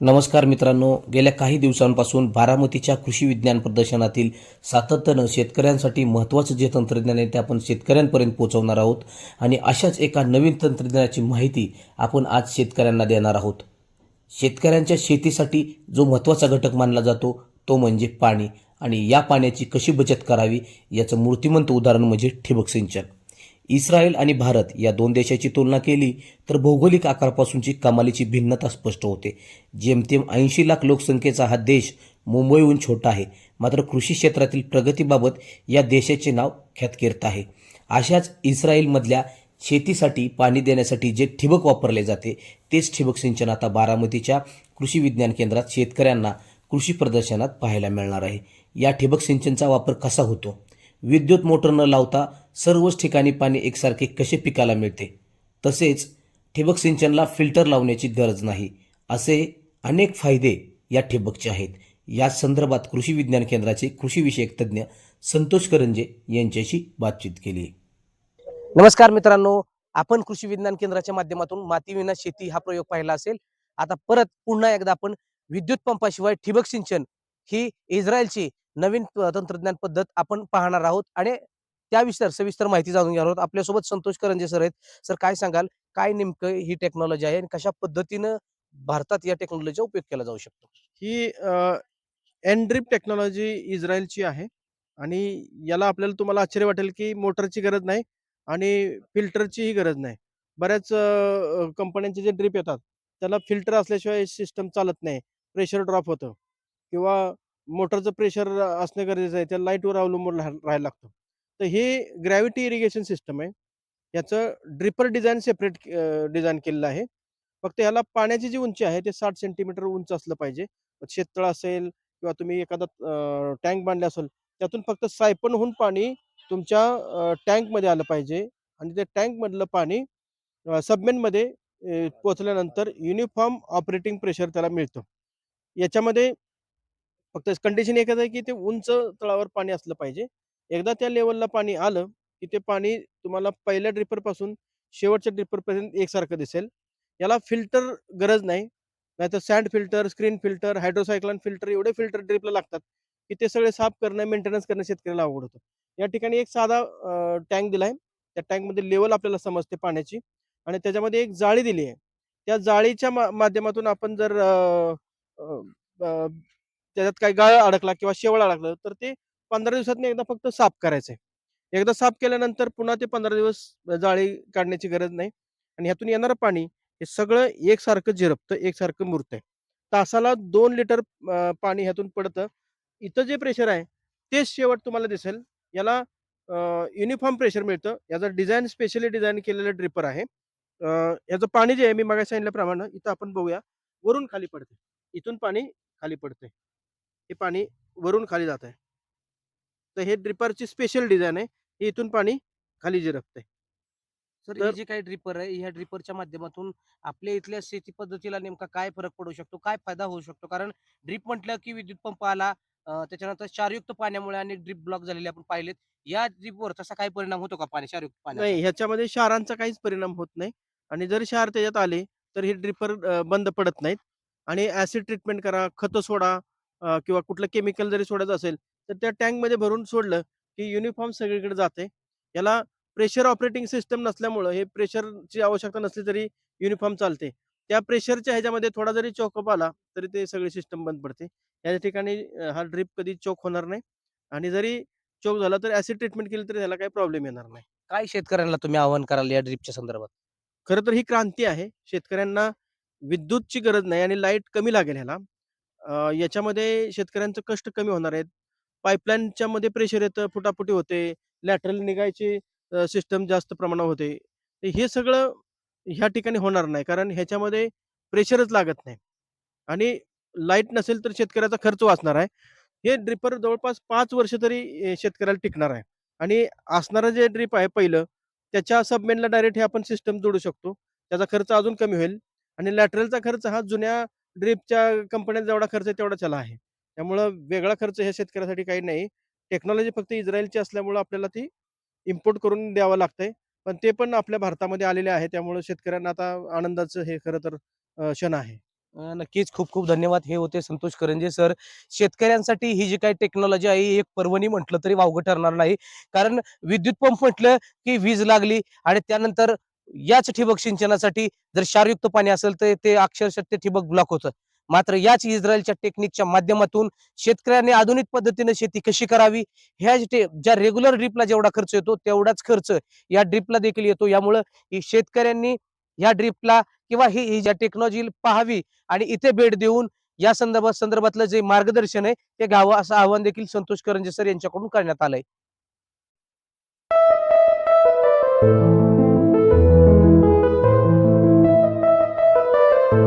नमस्कार मित्रांनो गेल्या काही दिवसांपासून बारामतीच्या कृषी विज्ञान प्रदर्शनातील सातत्यानं शेतकऱ्यांसाठी महत्त्वाचं जे तंत्रज्ञान आहे ते आपण शेतकऱ्यांपर्यंत पोहोचवणार आहोत आणि अशाच एका नवीन तंत्रज्ञानाची माहिती आपण आज शेतकऱ्यांना देणार आहोत. शेतकऱ्यांच्या शेतीसाठी जो महत्त्वाचा घटक मानला जातो तो म्हणजे पाणी आणि या पाण्याची कशी बचत करावी याचं मूर्तिमंत उदाहरण म्हणजे ठिबक सिंचन. इस्रायल आणि भारत या दोन देशाची तुलना केली तर भौगोलिक आकारापासूनची कमालीची भिन्नता स्पष्ट होते. जेमतेम ऐंशी लाख लोकसंख्येचा हा देश मुंबईहून छोटा आहे. मात्र कृषी क्षेत्रातील प्रगतीबाबत या देशाचे नाव ख्यातकीर्त आहे. अशाच इस्रायलमधल्या शेतीसाठी पाणी देण्यासाठी जे ठिबक वापरले जाते तेच ठिबक सिंचन आता बारामतीच्या कृषी विज्ञान केंद्रात शेतकऱ्यांना कृषी प्रदर्शनात पाहायला मिळणार आहे. या ठिबक सिंचनचा वापर कसा होतो? विद्युत मोटर न लावता सर्वच ठिकाणी पाणी एकसारखे कसे पिकाला मिळते? तसेच ठिबक सिंचनला फिल्टर लावण्याची गरज नाही असे अनेक फायदे या ठिबकचे आहेत. या संदर्भात कृषी विज्ञान केंद्राचे कृषीविषयक तज्ज्ञ संतोष करंजे यांच्याशी बातचीत केली. नमस्कार मित्रांनो आपण कृषी विज्ञान केंद्राच्या माध्यमातून मातीविना शेती हा प्रयोग पाहिला असेल. आता परत पुन्हा एकदा आपण विद्युत पंपाशिवाय ठिबक सिंचन ही इस्रायलची नवीन प- तंत्रज्ञान पद्धत आपण पाहणार आहोत आणि त्याविषयी सविस्तर माहिती जाणून घेणार आहोत. आपल्यासोबत संतोष करंजे सर आहेत. सर काय सांगाल? काय नेमकं ही टेक्नॉलॉजी आहे आणि कशा पद्धतीनं भारतात या टेक्नॉलॉजीचा उपयोग केला जाऊ शकतो? ही एनड्रिप टेक्नॉलॉजी इस्रायलची आहे आणि याला आपल्याला तुम्हाला आश्चर्य वाटेल की मोटरची गरज नाही आणि फिल्टरचीही गरज नाही. बऱ्याच कंपन्यांचे जे ड्रिप येतात त्याला फिल्टर असल्याशिवाय सिस्टम चालत नाही. प्रेशर ड्रॉप होतं किंवा मोटरचं प्रेशर असणं गरजेचं आहे त्या लाईटवर अवलंबून राहायला लागतो. तर हे ग्रॅव्हिटी इरिगेशन सिस्टम आहे. याचं ड्रिपर डिझाईन सेपरेट डिझाईन केलेलं आहे. फक्त ह्याला पाण्याची जी उंची आहे ते साठ सेंटीमीटर उंच असलं पाहिजे. शेततळ असेल किंवा तुम्ही एखादा टँक बांधला असेल त्यातून फक्त सायपन होऊन पाणी तुमच्या टँकमध्ये आलं पाहिजे. आणि त्या टँकमधलं पाणी सबमेनमध्ये पोचल्यानंतर युनिफॉर्म ऑपरेटिंग प्रेशर त्याला मिळतं. याच्यामध्ये फक्त कंडिशन एकच आहे की ते उंच तळावर पाणी असलं पाहिजे. एकदा त्या लेवलला पाणी आलं की ते पाणी तुम्हाला पहिल्या ड्रिपरपासून शेवटच्या ड्रिपरपर्यंत एकसारखं दिसेल. याला फिल्टर गरज नाही. नाहीतर sand filter screen filter hydrocyclone filter एवढे फिल्टर ड्रिपला लागतात की ते सगळे साफ करणं मेंटेनन्स करणं शेतकऱ्याला अवघड होतं. या ठिकाणी एक साधा टँक दिला आहे त्या टँकमध्ये लेवल आपल्याला समजते पाण्याची आणि त्याच्यामध्ये एक जाळी दिली आहे. त्या जाळीच्या माध्यमातून आपण जर त्याच्यात काही गाळ अडकला किंवा शेवळ अडकलं तर ते पंधरा दिवसात एकदा फक्त साफ करायचं आहे एकदा साफ केल्यानंतर पुन्हा ते पंधरा दिवस जाळी काढण्याची गरज नाही आणि ह्यातून येणारं पाणी हे सगळं एकसारखं झिरपतं एकसारखं मुरतंय. तासाला दोन लिटर पाणी ह्यातून पडतं. इथं जे प्रेशर आहे तेच शेवट तुम्हाला दिसेल. याला युनिफॉर्म प्रेशर मिळतं. याचं डिझाईन स्पेशली डिझाईन केलेलं ड्रिपर आहे. याचं पाणी जे आहे मी मागे सांगितल्याप्रमाणे इथं आपण बघूया वरून खाली पडते इथून पाणी खाली पडते हे पाणी वरून खाली जात आहे. तर हे ड्रिपरची स्पेशल डिझाईन आहे. हे इथून पाणी खाली झिरपतंय सर तर- हे जे काही ड्रिपर आहे ह्या ड्रिपरच्या माध्यमातून आपल्या इथल्या शेती पद्धतीला नेमका काय फरक पडू शकतो? काय फायदा होऊ शकतो? कारण ड्रिप म्हटलं की विद्युत पंप आला त्याच्यानंतर क्षारयुक्त पाण्यामुळे अनेक ड्रिप ब्लॉक झालेले आपण पाहिलेत. या ड्रिपवर तसा काय परिणाम होतो का पाणी क्षारयुक्त पाण्याचा? नाही ह्याच्यामध्ये क्षारांचा काहीच परिणाम होत नाही. आणि जर क्षार त्याच्यात आले तर हे ड्रिपर बंद पडत नाहीत. आणि ऍसिड ट्रीटमेंट करा खतं सोडा किंवा कुठलं केमिकल जरी सोडायचं असेल तर त्या टँकमध्ये भरून सोडलं की युनिफॉर्म सगळीकडे जाते. याला प्रेशर ऑपरेटिंग सिस्टम नसल्यामुळं हे प्रेशरची आवश्यकता नसली तरी युनिफॉर्म चालते. त्या प्रेशरच्या ह्याच्यामध्ये थोडा जरी चोकअप आला तरी ते सगळी सिस्टम बंद पडते. या ठिकाणी हा ड्रिप कधी चोक होणार नाही आणि जरी चोक झाला तर ऍसिड ट्रीटमेंट केली तरी त्याला काही प्रॉब्लेम येणार नाही. काय शेतकऱ्यांना तुम्ही आवाहन कराल या ड्रिपच्या संदर्भात? खरं तर ही क्रांती आहे. शेतकऱ्यांना विद्युतची गरज नाही आणि लाइट कमी लागेल ह्याला. अ, याच्यामध्ये शेतकऱ्यांचं कष्ट कमी होणार आहेत. पाईपलाईनच्या मध्ये प्रेशर येतं फुटाफुटी होते लॅटरल निघायची सिस्टम जास्त प्रमाणात होते. तर हे सगळं ह्या ठिकाणी होणार नाही कारण ह्याच्यामध्ये प्रेशरच लागत नाही. आणि लाइट नसेल तर शेतकऱ्याचा खर्च वाचणार आहे. हे ड्रिपर जवळपास पाच वर्ष तरी अ, शेतकऱ्याला टिकणार आहे. आणि असणारं जे ड्रिप आहे पहिलं त्याच्या सबमेनला डायरेक्ट हे आपण सिस्टम जोडू शकतो. त्याचा खर्च अजून कमी होईल. आणि लॅटरलचा खर्च हा जुन्या ड्रीपच्या कंपन्यात जेवढा खर्च आहे तेवढा चला आहे. त्यामुळं वेगळा खर्च ह्या शेतकऱ्यासाठी काही नाही. टेक्नॉलॉजी फक्त इस्रायलची असल्यामुळं आपल्याला ती इम्पोर्ट करून द्यावं लागतंय. पण ते पण आपल्या भारतामध्ये आलेले आहे. त्यामुळं शेतकऱ्यांना आता आनंदाचं हे खरं तर क्षण आहे. नक्कीच. खूप खूप धन्यवाद. हे होते संतोष करंजे सर. शेतकऱ्यांसाठी ही जी काही टेक्नॉलॉजी आहे एक पर्वणी म्हटलं तरी वावगं ठरणार नाही. कारण विद्युत पंप म्हटलं की वीज लागली आणि त्यानंतर याच ठिबक सिंचनासाठी जर क्षारयुक्त पाणी असेल तर ते अक्षरशः ते ठिबक ब्लॉक होतं. मात्र याच इस्रायलच्या टेक्निकच्या माध्यमातून शेतकऱ्यांनी आधुनिक पद्धतीने शेती कशी करावी? ह्या ज्या रेग्युलर ड्रिपला जेवढा खर्च येतो तेवढाच खर्च या ड्रिपला देखील येतो. यामुळं शेतकऱ्यांनी या ड्रिपला किंवा ही ही ज्या टेक्नॉलॉजी पाहावी आणि इथे भेट देऊन या संदर्भात संदर्भातलं जे मार्गदर्शन आहे ते घ्यावं असं आवाहन देखील संतोष करंजे सर यांच्याकडून करण्यात आलंय.